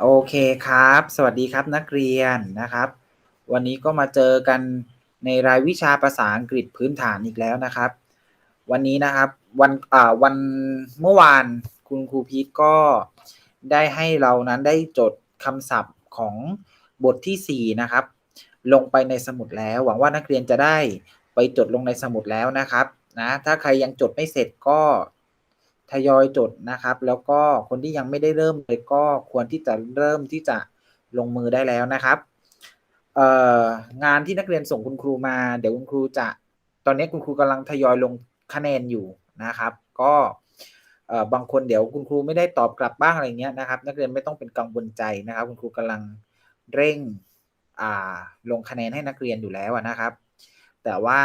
โอเคครับ สวัสดีครับนักเรียนนะครับ วันนี้ก็มาเจอกันในรายวิชาภาษาอังกฤษพื้นฐานอีกแล้วนะครับ วันนี้นะครับวันอ่าวันเมื่อวานคุณครูพีทก็ได้ให้เรานั้นได้จดคำศัพท์ของบทที่ 4 นะครับ ลงไปในสมุดแล้ว หวังว่านักเรียนจะได้ไปจดลงในสมุดแล้วนะครับนะถ้าใครยังจดไม่เสร็จก็ ทยอยจดนะครับ แล้วก็คนที่ยังไม่ได้เริ่มเลยก็ควรที่จะเริ่มที่จะลงมือได้แล้วนะครับงานที่นักเรียนส่งคุณครูมา เดี๋ยวคุณครูจะตอนนี้คุณครูกำลังทยอยลงคะแนนอยู่นะครับ ก็บางคนเดี๋ยวคุณครูไม่ได้ตอบกลับบ้างอะไรเงี้ยนะครับ นักเรียนไม่ต้องเป็นกังวลใจนะครับ คุณครูกำลังเร่งลงคะแนนให้นักเรียนอยู่แล้วนะครับ แต่ว่า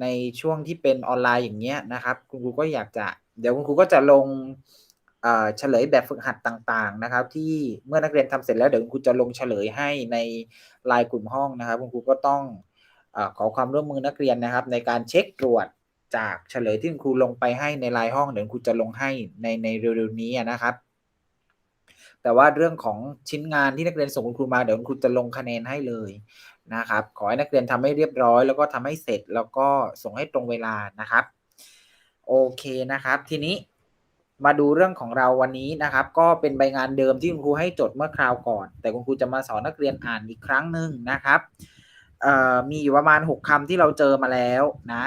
ในช่วงที่เป็นออนไลน์อย่างเงี้ยนะครับ คุณครูก็อยากจะ เดี๋ยวคุณครูก็จะลงเฉลยแบบฝึกหัดต่างๆนะครับ ที่เมื่อนักเรียนทำเสร็จแล้วเดี๋ยวคุณครูจะลงเฉลยให้ในไลน์กลุ่มห้องนะครับ คุณครูก็ต้องอขอความร่วมมือนักเรียนนะครับ ในการเช็คตรวจจากเฉลยที่คุณครูลงไปให้ในไลน์ห้อง เดี๋ยวคุณครูจะลงให้ในในเร็วๆนี้นะครับ แต่ว่าเรื่องของชิ้นงานที่นักเรียนส่งคุณครูมาเดี๋ยวคุณครูจะลงคะแนนให้เลยนะครับ ขอให้นักเรียนทำให้เรียบร้อย แล้วก็ทำให้เสร็จแล้วก็ส่งให้ตรงเวลานะครับ โอเคนะครับ ทีนี้มาดูเรื่องของเราวันนี้นะครับ ก็เป็นใบงานเดิมที่คุณครูให้จดเมื่อคราวก่อน แต่คุณครูจะมาสอนนักเรียนอ่านอีกครั้งหนึ่งนะครับมีอยู่ประมาณ 6คำที่เราเจอมาแล้วนะ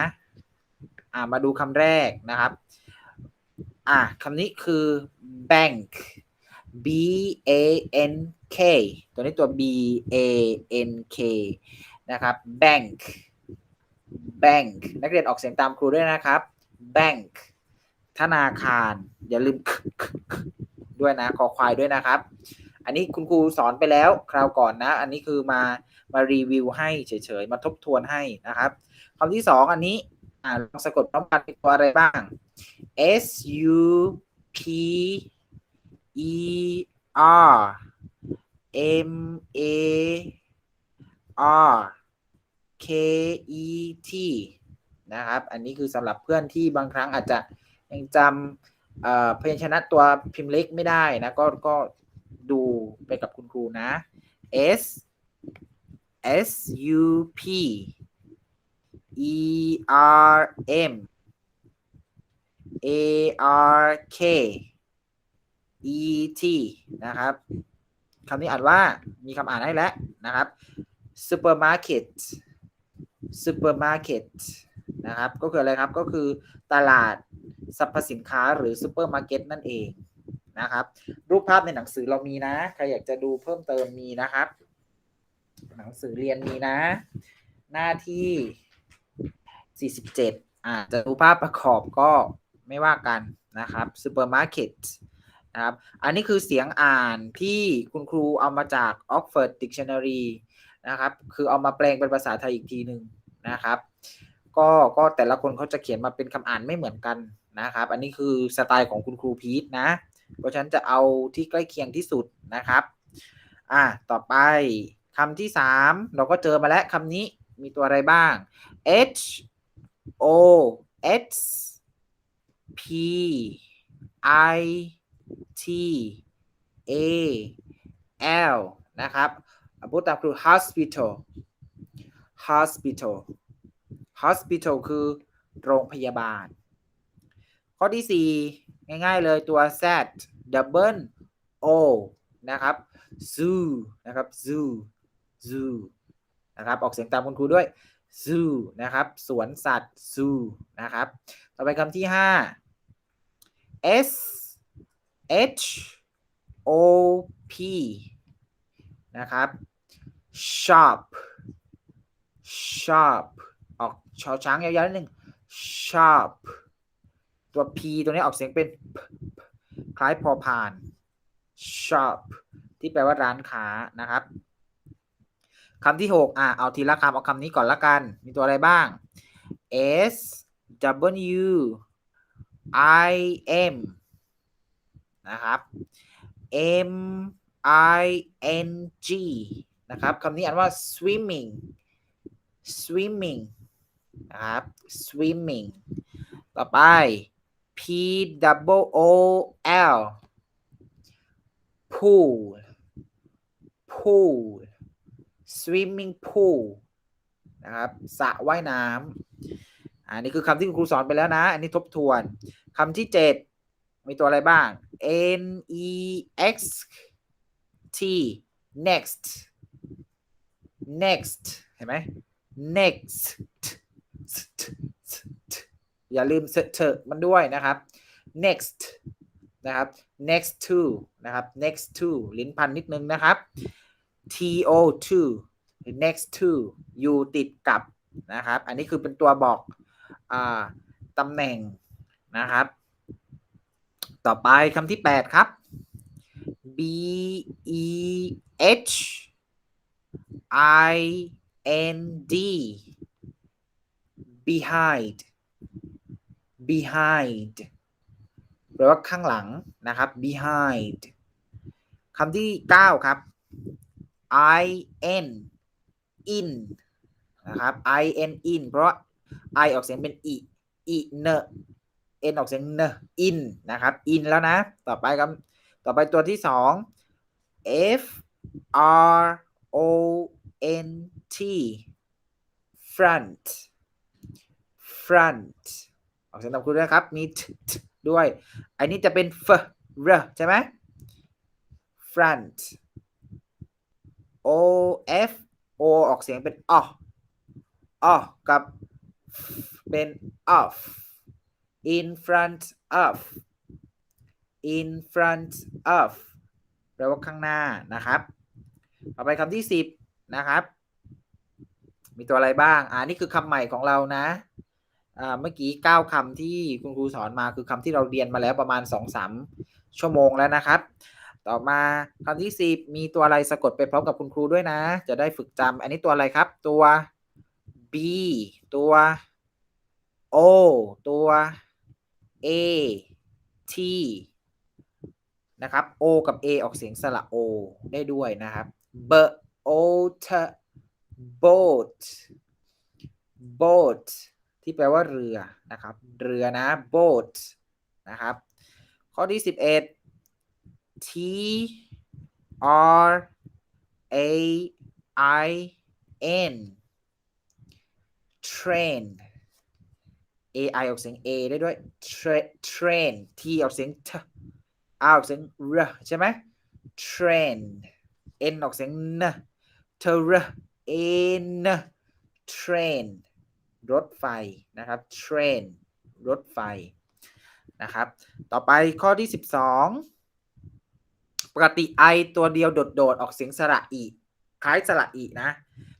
อ่ามาดูคำแรกนะครับอ่าคำนี้คือ bank b a n k ตัวนี้ตัว b a n k นะครับ bank bank นักเรียนออกเสียงตามครูด้วยนะครับ bank ธนาคาร อย่าลืมด้วยนะคอควายด้วยนะครับ อันนี้คุณครูสอนไปแล้วคราวก่อนนะ อันนี้คือมามารีวิวให้เฉยๆ มาทบทวนให้นะครับคำที่สองอันนี้อ่าลองสะกดพร้อมกันเป็นตัวอะไรบ้าง S U P E R M A R K E T นะครับ อันนี้คือสำหรับเพื่อนที่บางครั้งอาจจะยังจำพยัญชนะตัวพิมพ์เล็กไม่ได้นะก็ก็ดูไปกับคุณครูนะ S S U P E R M A R K E T นะครับคำนี้อ่านว่ามีคำอ่านให้แล้วนะครับ supermarket supermarket นะครับ ก็คืออะไรครับก็คือตลาดสรรพสินค้าหรือซูเปอร์มาร์เก็ตนั่นเองนะครับ รูปภาพในหนังสือเรามีนะ ใครอยากจะดูเพิ่มเติมมีนะครับ หนังสือเรียนมีนะ หน้าที่ 47อ่าจะดูภาพประกอบก็ไม่ว่ากันนะครับซูเปอร์มาร์เก็ตนะครับ อันนี้คือเสียงอ่านที่คุณครูเอามาจาก Oxford Dictionary นะครับ คือเอามาแปลงเป็นภาษาไทยอีกทีหนึ่งนะครับ ก็ก็แต่ละคนเขาจะเขียนมาเป็นคำอ่านไม่เหมือนกันนะครับ อันนี้คือสไตล์ของคุณครูพีทนะ เพราะฉะนั้นจะเอาที่ใกล้เคียงที่สุดนะครับ อะต่อไปคำที่สามเราก็เจอมาแล้วคำนี้มีตัวอะไรบ้าง H O X P I T A L นะครับพูดตามคือ hospital hospital hospital คือโรงพยาบาล ข้อที่ 4 ง่ายๆเลยตัว z double o นะครับ zoo นะครับ zoo zoo นะครับ ออกเสียงตามคุณครูด้วย zoo นะครับ สวนสัตว์ zoo นะครับ ต่อไปคำที่ 5 s h o p นะครับ shop shop ชอช้างยาวๆนิดนึง sharp ตัว p ตัวนี้ออกเสียงเป็น คล้ายพอพาน sharp ที่แปลว่าร้านค้านะครับคำที่ 6 อะ เอาทีละคำ เอาคำนี้ก่อนละกัน มีตัวอะไรบ้าง s w i m นะครับ m i n g นะครับคำนี้อ่านว่า swimming swimming นะครับ swimming ต่อไป p double o l pool pool swimming pool นะครับสระว่ายน้ำอันนี้คือคำที่คุณครูสอนไปแล้วนะ อันนี้ทบทวนคำที่เจ็ดมีตัวอะไรบ้าง n e x t next next เห็นไหม next อย่าลืมเถอะมันด้วยนะครับ next นะครับ next to นะครับ next to ลิ้นพันนิดนึงนะครับ to to next to อยู่ติดกับนะครับ อันนี้คือเป็นตัวบอกอตำแหน่งนะครับ ต่อไปคำที่ 8 ครับ b e h i n d behind behind แปลว่าข้างหลังนะครับ behind คำที่ 9 ครับ i n in นะครับ i n in เพราะ i ออกเสียงเป็น i i เน n ออกเสียงเน in นะครับ in แล้วนะ ต่อไปครับ ต่อไปตัวที่ 2 f r o n t front front ออกเสียงตามคุณด้วยครับ มี t, t ด้วย อันนี้จะเป็น f r ใช่ไหม front o f o ออกเสียงเป็นออกับ เป็น of in front of in front of แปลว่าข้างหน้านะครับ ต่อไปคำที่ 10 นะครับ มีตัวอะไรบ้าง อ่านี่คือคำใหม่ของเรานะ อ่าเมื่อกี้9คำที่คุณครูสอนมาคือคำที่เราเรียนมาแล้วประมาณ2-3ชั่วโมงแล้วนะครับ ต่อมาคำที่10มีตัวอะไรสะกดไปพร้อมกับคุณครูด้วยนะ จะได้ฝึกจำอันนี้ตัวอะไรครับ ตัว B ตัว O ตัว A T นะครับ O กับ A ออกเสียงสระ O ได้ด้วยนะครับ B O T boat boat ที่แปลว่าเรือนะครับ เรือนะ boat นะครับ ข้อที่ 11 T R A I N train A I ออกเสียง A ได้ด้วย Tra- train T ออกเสียง T R ออกเสียง R ใช่ไหม train N ออกเสียง N T R N train รถไฟนะครับ train รถไฟนะครับ ต่อไปข้อที่ 12 ปกติ I ตัวเดียวโดดๆ ออกเสียงสระอีคล้ายสระอีนะ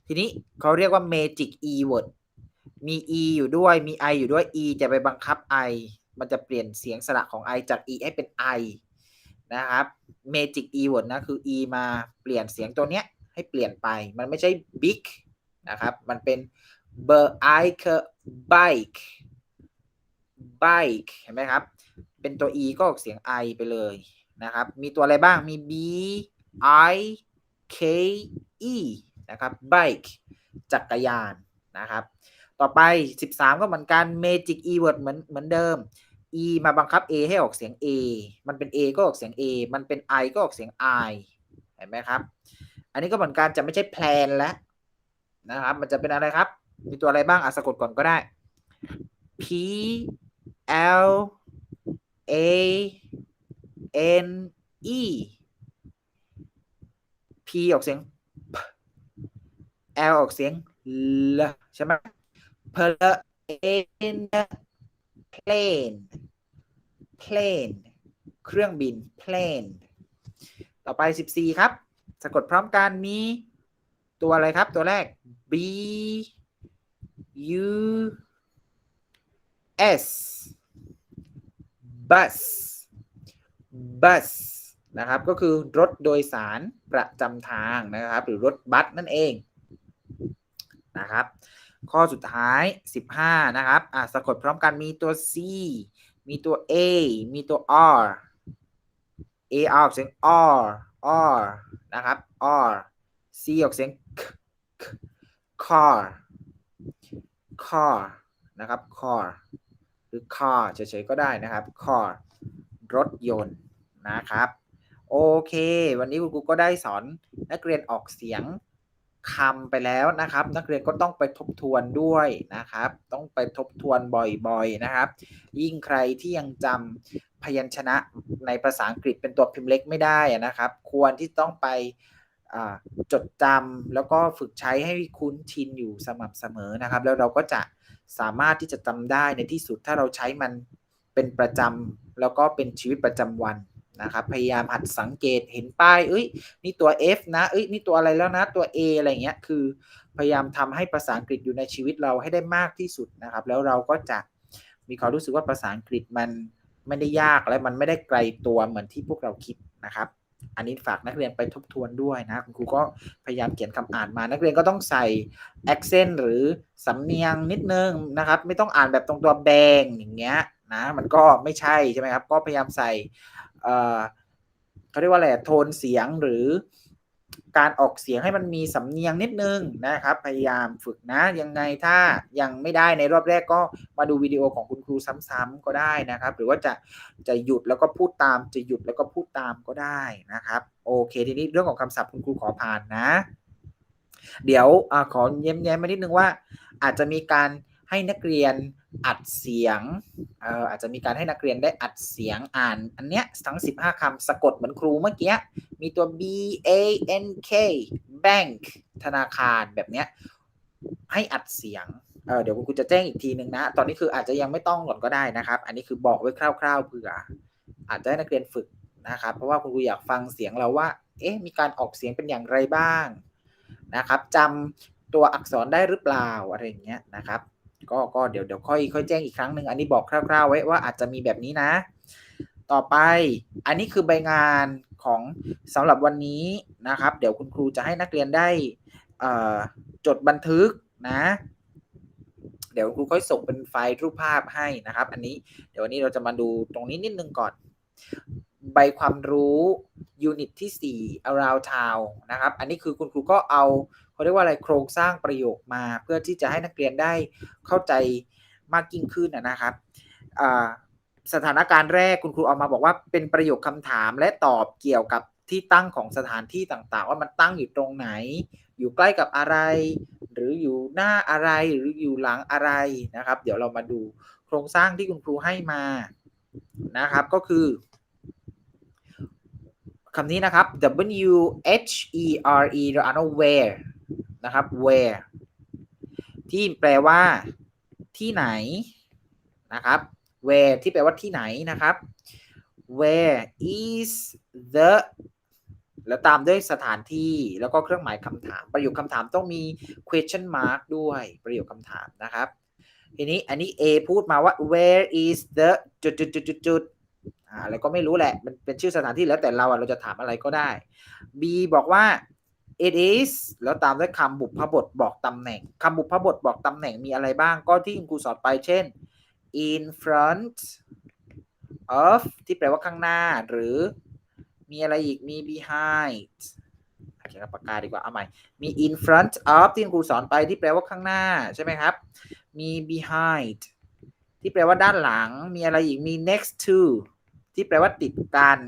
ทีนี้เขาเรียกว่า magic e word มี e อยู่ด้วย มี i อยู่ด้วย e จะไปบังคับ i มันจะเปลี่ยนเสียงสระของ i จาก e ให้เป็น i นะครับ magic e word นะ คือ e มาเปลี่ยนเสียงตัวเนี้ยให้เปลี่ยนไป มันไม่ใช่ big นะครับ มันเป็น b i k bike bike เห็นไหมครับ เป็นตัว e ก็ออกเสียง i ไปเลยนะครับ มีตัวอะไรบ้าง มี b i k e นะครับ bike จักรยานนะครับ ต่อไป 13 ก็เหมือนกัน magic e word เหมือนเหมือนเดิม e มาบังคับ a ให้ออกเสียง a มันเป็น a ก็ออกเสียง a มันเป็น i ก็ออกเสียง i เห็นไหมครับ อันนี้ก็เหมือนกันจะไม่ใช่ plan แล้วนะครับ มันจะเป็นอะไรครับ มีตัวอะไรบ้างอะสะกดก่อนก็ได้ p l a n e p ออกเสียง p l ออกเสียง l ใช่ไหม plane plane plane เครื่องบิน plane ต่อไป 14 ครับ สะกดพร้อมกันมีตัวอะไรครับ ตัวแรก b u s bus bus นะครับ ก็คือรถโดยสารประจำทางนะครับ หรือรถบัสนั่นเองนะครับ ข้อสุดท้าย 15 นะครับอะสะกดพร้อมกันมีตัว C มีตัว A มีตัว R A R ออกเสียง R R นะครับ R C ออกเสียง K K car car นะครับ car หรือ car เฉยๆก็ได้นะครับ car รถยนต์นะครับ โอเค วันนี้คุณครูก็ได้สอนนักเรียนออกเสียงคำไปแล้วนะครับ นักเรียนก็ต้องไปทบทวนด้วยนะครับ ต้องไปทบทวนบ่อยๆนะครับ ยิ่งใครที่ยังจำพยัญชนะในภาษาอังกฤษเป็นตัวพิมพ์เล็กไม่ได้นะครับ ควรที่ต้องไป จดจำแล้วก็ฝึกใช้ให้คุ้นชินอยู่สม่ำเสมอนะครับ แล้วเราก็จะสามารถที่จะจำได้ในที่สุดถ้าเราใช้มันเป็นประจำแล้วก็เป็นชีวิตประจำวันนะครับ พยายามหัดสังเกตเห็นป้าย เอ้ย นี่ตัว F นะ เอ้ย นี่ตัวอะไรแล้วนะ ตัว A อะไรเงี้ย คือ พยายามทำให้ภาษาอังกฤษอยู่ในชีวิตเราให้ได้มากที่สุดนะครับ แล้วเราก็จะมีความรู้สึกว่าภาษาอังกฤษมันไม่ได้ยากและมันไม่ได้ไกลตัวเหมือนที่พวกเราคิดนะครับ อันนี้ฝากนักเรียนไปทบทวนด้วยนะคุณครูก็พยายามเขียนคำอ่านมา นักเรียนก็ต้องใส่ accent หรือสำเนียงนิดนึงนะครับ ไม่ต้องอ่านแบบตรงตัวแบงอย่างเงี้ยนะมันก็ไม่ใช่ใช่ไหมครับ ก็พยายามใส่เขาเรียกว่าอะไรโทนเสียงหรือ การออกเสียงให้มันมีสำเนียงนิดนึงนะครับ พยายามฝึกนะยังไงถ้ายังไม่ได้ในรอบแรกก็มาดูวิดีโอของคุณครูซ้ำๆก็ได้นะครับ หรือว่าจะจะหยุดแล้วก็พูดตามจะหยุดแล้วก็พูดตามก็ได้นะครับ โอเคทีนี้เรื่องของคำศัพท์คุณครูขอผ่านนะ เดี๋ยวอขอเย้มแย้มมานิดนึงว่า อาจจะมีการให้นักเรียน อัดเสียงเอ่ออาจจะมีการให้นักเรียนได้อัดเสียงอ่าน อันเนี้ยทั้ง 15คำสะกดเหมือนครูเมื่อกี้มีตัว B A N K bank ธนาคารแบบเนี้ยให้อัดเสียงเเดี๋ยวคุณครูจะแจ้งอีกทีหนึ่งนะ ตอนนี้คืออาจจะยังไม่ต้องก่อนก็ได้นะครับ อันนี้คือบอกไว้คร่าว ๆเผื่อ อาจจะให้นักเรียนฝึกนะครับ เพราะว่าคุณครูอยากฟังเสียงเราว่า เอ๊ะ มีการออกเสียงเป็นอย่างไรบ้างนะครับจำตัวอักษรได้หรือเปล่าอะไรอย่างเงี้ยนะครับ ก็ก็เดี๋ยวเดี๋ยวค่อยค่อยแจ้งอีกครั้งหนึ่งอันนี้บอกคร่าวๆไว้ว่าอาจจะมีแบบนี้นะ ต่อไปอันนี้คือใบงานของสำหรับวันนี้นะครับ เดี๋ยวคุณครูจะให้นักเรียนได้จดบันทึกนะ เดี๋ยวครูค่อยส่งเป็นไฟล์รูปภาพให้นะครับ อันนี้เดี๋ยววันนี้เราจะมาดูตรงนี้นิดนึงก่อน ใบความรู้ยูนิตที่ 4 around town นะครับ อันนี้คือคุณครูก็เอาเขาเรียกว่าอะไรโครงสร้างประโยคมา เพื่อที่จะให้นักเรียนได้เข้าใจมากยิ่งขึ้นนะครับสถานการณ์แรกคุณครูเอามาบอกว่าเป็นประโยคคำถามและตอบเกี่ยวกับที่ตั้งของสถานที่ต่างๆ ว่ามันตั้งอยู่ตรงไหน อยู่ใกล้กับอะไร หรืออยู่หน้าอะไรหรืออยู่หลังอะไรนะครับ เดี๋ยวเรามาดูโครงสร้างที่คุณครูให้มานะครับก็คือ คำนี้นะครับ W H E R E เราอ่านว่า where นะครับ where ที่แปลว่า ที่ไหนนะครับ where ที่แปลว่าที่ไหนนะครับ where is the แล้วตามด้วยสถานที่แล้วก็เครื่องหมายคำถาม ประโยคคำถามต้องมี question mark ด้วยประโยคคำถามนะครับ ทีนี้อันนี้ A พูดมาว่า where is the จุดจุดจุดจุด อะไรก็ไม่รู้แหละ มันเป็นชื่อสถานที่แล้วแต่เราอะเราจะถามอะไรก็ได้ B บอกว่า it is แล้วตามด้วยคำบุพบทบอกตำแหน่งคำบุพบทบอกตำแหน่งมีอะไรบ้างก็ที่คุณครูสอนไปเช่น in front of ที่แปลว่าข้างหน้าหรือมีอะไรอีกมี behind เขียนปากกาดีกว่าเอาใหม่ มี in front of ที่ครูสอนไปที่แปลว่าข้างหน้าใช่ไหมครับ มี behind ที่แปลว่าด้านหลัง มีอะไรอีก มี next to ที่แปลว่าติดกัน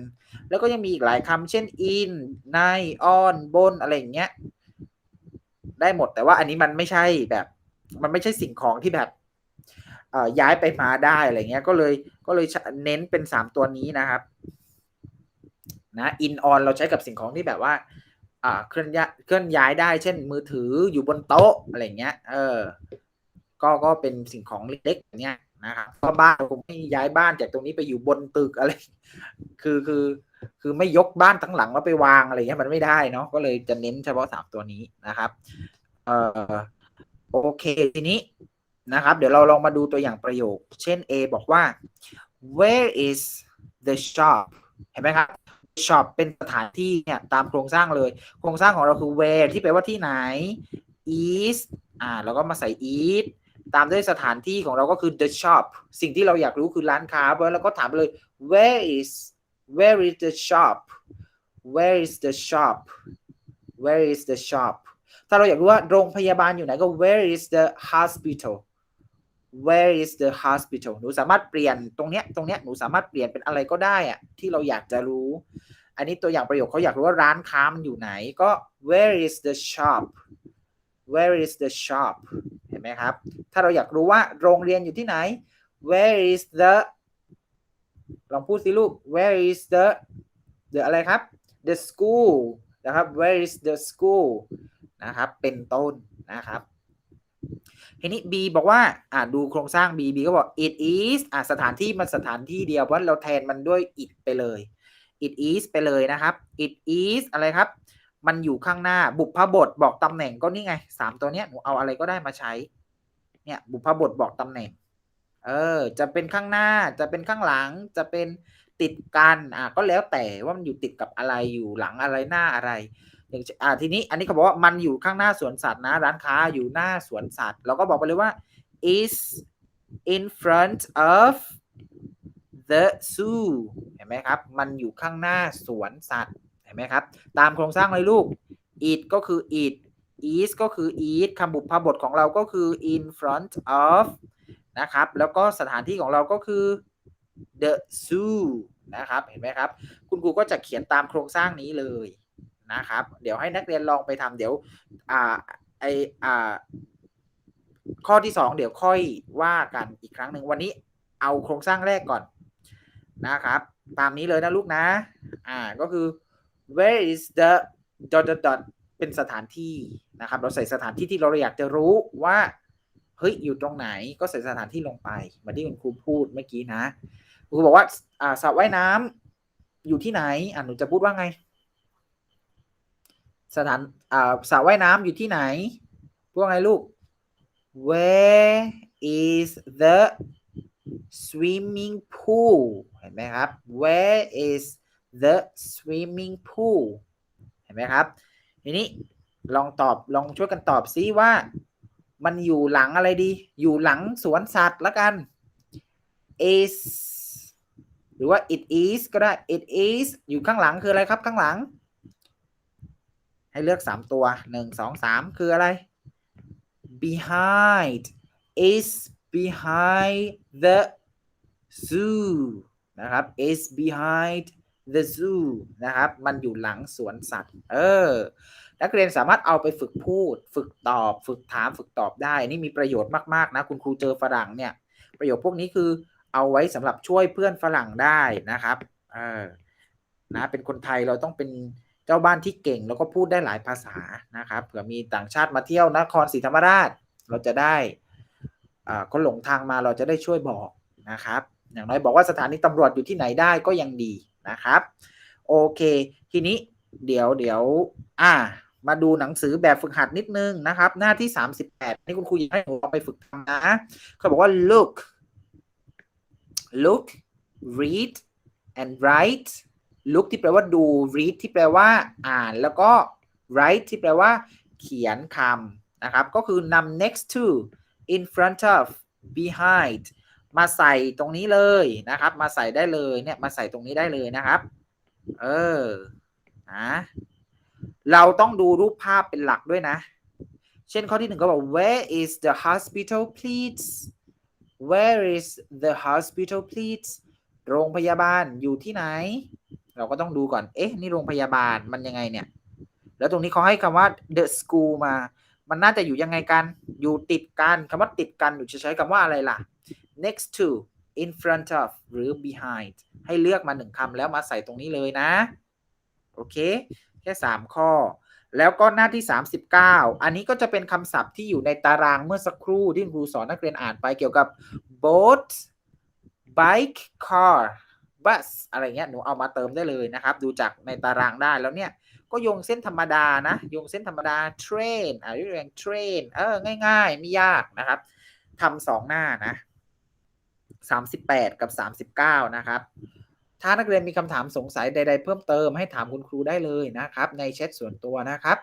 แล้วก็ยังมีอีกหลายคำเช่น in ใน on บน อะไรอย่างเงี้ย ได้หมด แต่ว่าอันนี้มันไม่ใช่แบบ มันไม่ใช่สิ่งของที่แบบย้ายไปมาได้อะไรเงี้ย ก็เลย ก็เลยเน้นเป็นสามตัวนี้นะครับ นะ in on เราใช้กับสิ่งของที่แบบว่าเคลื่อนย้ายเคลื่อนย้ายได้ เช่น มือถืออยู่บนโต๊ะอะไรเงี้ย เออ ก็ ก็เป็นสิ่งของเล็กๆเนี้ย นะครับเพราะบ้านผมไม่ย้ายบ้านจากตรงนี้ไปอยู่บนตึกอะไร คือคือคือไม่ยกบ้านทั้งหลังแล้วไปวางอะไรเงี้ยมันไม่ได้เนาะก็เลยจะเน้นเฉพาะสามตัวนี้นะครับ เอ่อโอเคทีนี้นะครับ เดี๋ยวเราลองมาดูตัวอย่างประโยค เช่น A บอกว่า where is the shop เห็นไหมครับ shop เป็นสถานที่เนี่ยตามโครงสร้างเลย โครงสร้างของเราคือ where ที่แปลว่าที่ไหน is อ่าแล้วก็มาใส่ is ตามด้วยสถานที่ของเราก็คือ the shop สิ่งที่เราอยากรู้คือร้านค้าเพราะเราก็ถามเลย where is where is the shop where is the shop where is the shop ถ้าเราอยากรู้ว่าโรงพยาบาลอยู่ไหนก็ where is the hospital where is the hospital หนูสามารถเปลี่ยนตรงเนี้ยตรงเนี้ยหนูสามารถเปลี่ยนเป็นอะไรก็ได้อะที่เราอยากจะรู้ อันนี้ตัวอย่างประโยคเขาอยากรู้ว่าร้านค้ามันอยู่ไหนก็ where is the shop where is the shop ไหมครับ ถ้าเราอยากรู้ว่าโรงเรียนอยู่ที่ไหน where is the ลองพูดสิลูก where is the the อะไรครับ the school นะครับ where is the school นะครับ เป็นต้นนะครับ ทีนี้ B บอกว่า อ่าดูโครงสร้าง B B ก็บอก it is อ่าสถานที่มันสถานที่เดียวเพราะเราแทนมันด้วย it ไปเลย it is ไปเลยนะครับ it is อะไรครับ มันอยู่ข้างหน้าบุพบทบอกตำแหน่งก็นี่ไงสามตัวเนี้ยหนูเอาอะไรก็ได้มาใช้ เนี่ย บุพบทบอกตำแหน่ง เออ จะเป็นข้างหน้าจะเป็นข้างหลังจะเป็นติดกันอ่าก็แล้วแต่ว่ามันอยู่ติดกับอะไรอยู่หลังอะไรหน้าอะไร อย่างอ่าทีนี้อันนี้เขาบอกว่ามันอยู่ข้างหน้าสวนสัตว์นะร้านค้าอยู่หน้าสวนสัตว์ เราก็บอกไปเลยว่า is in front of the zoo เห็นไหมครับ มันอยู่ข้างหน้าสวนสัตว์ ห็นไหมครับ ตามโครงสร้างเลยลูก it ก็คือ it is ก็คือ it คำบุพบทของเราก็คือ in front of นะครับ แล้วก็สถานที่ของเราก็คือ the zoo นะครับ เห็นไหมครับ คุณครูก็จะเขียนตามโครงสร้างนี้เลยนะครับ เดี๋ยวให้นักเรียนลองไปทำเดี๋ยว อ่า ไออ่า ข้อที่สองเดี๋ยวค่อยว่ากันอีกครั้งหนึ่งวันนี้เอาโครงสร้างแรกก่อนนะครับ ตามนี้เลยนะลูกนะ อ่า ก็คือ where is the dot dot dot เป็นสถานที่นะครับ เราใส่สถานที่ที่เราอยากจะรู้ว่าเฮ้ยอยู่ตรงไหนก็ใส่สถานที่ลงไปเหมือนที่คุณครูพูดเมื่อกี้นะครูบอกว่าอ่าสระว่ายน้ำอยู่ที่ไหนอ่าหนูจะพูดว่าไง สถานอ่าสระว่ายน้ำอยู่ที่ไหนพูดว่าไงลูก where is the swimming pool เห็นไหมครับ where is the swimming pool เห็นไหมครับ ทีนี้ลองตอบลองช่วยกันตอบซิว่า มันอยู่หลังอะไรดี อยู่หลังสวนสัตว์ละกัน is หรือว่า it is ก็ได้ it is อยู่ข้างหลังคืออะไรครับ ข้างหลัง ให้เลือกสามตัวหนึ่งสองสามคืออะไร behind is behind the zoo นะครับ is behind the zoo นะครับ มันอยู่หลังสวนสัตว์ เออ นักเรียนสามารถเอาไปฝึกพูด ฝึกตอบ ฝึกถาม ฝึกตอบได้ นี่มีประโยชน์มากๆนะ คุณครูเจอฝรั่งเนี่ย ประโยชน์พวกนี้คือเอาไว้สำหรับช่วยเพื่อนฝรั่งได้นะครับ เออ นะ เป็นคนไทยเราต้องเป็นเจ้าบ้านที่เก่งแล้วก็พูดได้หลายภาษานะครับ เผื่อมีต่างชาติมาเที่ยวนครศรีธรรมราช เราจะได้อ่าคนหลงทางมาเราจะได้ช่วยบอกนะครับ อย่างน้อยบอกว่าสถานีตำรวจอยู่ที่ไหนได้ก็ยังดี นะครับ โอเค ทีนี้เดี๋ยวเดี๋ยวอ่า มาดูหนังสือแบบฝึกหัดนิดนึงนะครับ หน้าที่ 38 นี่คุณครูอยากให้หนูเอาไปฝึกทำนะเขาบอกว่า look look read and write look ที่แปลว่าดู read ที่แปลว่าอ่าน แล้วก็ write ที่แปลว่า เขียนคำนะครับ ก็คือนำ next to in front of behind มาใส่ตรงนี้เลยนะครับ มาใส่ได้เลยเนี่ยมาใส่ตรงนี้ได้เลยนะครับ เออนะเราต้องดูรูปภาพเป็นหลักด้วยนะ เช่นข้อที่หนึ่งก็บอก where is the hospital please where is the hospital please โรงพยาบาลอยู่ที่ไหน เราก็ต้องดูก่อน เอ๊ะ นี่โรงพยาบาลมันยังไงเนี่ย แล้วตรงนี้เขาให้คำว่า the school มา มันน่าจะอยู่ยังไงกัน อยู่ติดกันคำว่าติดกันหนูจะใช้คำว่าอะไรล่ะ next to in front of หรือ behind ให้เลือกมาหนึ่งคำแล้วมาใส่ตรงนี้เลยนะ โอเค แค่สามข้อ แล้วก็หน้าที่ 39 อันนี้ก็จะเป็นคำศัพท์ที่อยู่ในตารางเมื่อสักครู่ที่ครูสอนนักเรียนอ่านไปเกี่ยวกับ boat bike car bus อะไรเงี้ยหนูเอามาเติมได้เลยนะครับ ดูจากในตารางได้แล้วเนี่ย ก็โยงเส้นธรรมดานะโยงเส้นธรรมดา train อ่าเรียก train เออง่าย ๆ ไม่ยากนะครับทำสองหน้านะ 38 กับ 39 นะครับ ถ้านักเรียนมีคำถามสงสัยใด ๆ เพิ่มเติมให้ถามคุณครูได้เลยนะครับ ในแชทส่วนตัวนะครับ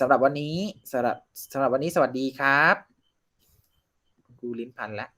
สำหรับวันนี้สำหรับสำหรับวันนี้สวัสดีครับคุณครูลิ้นพันแล้ว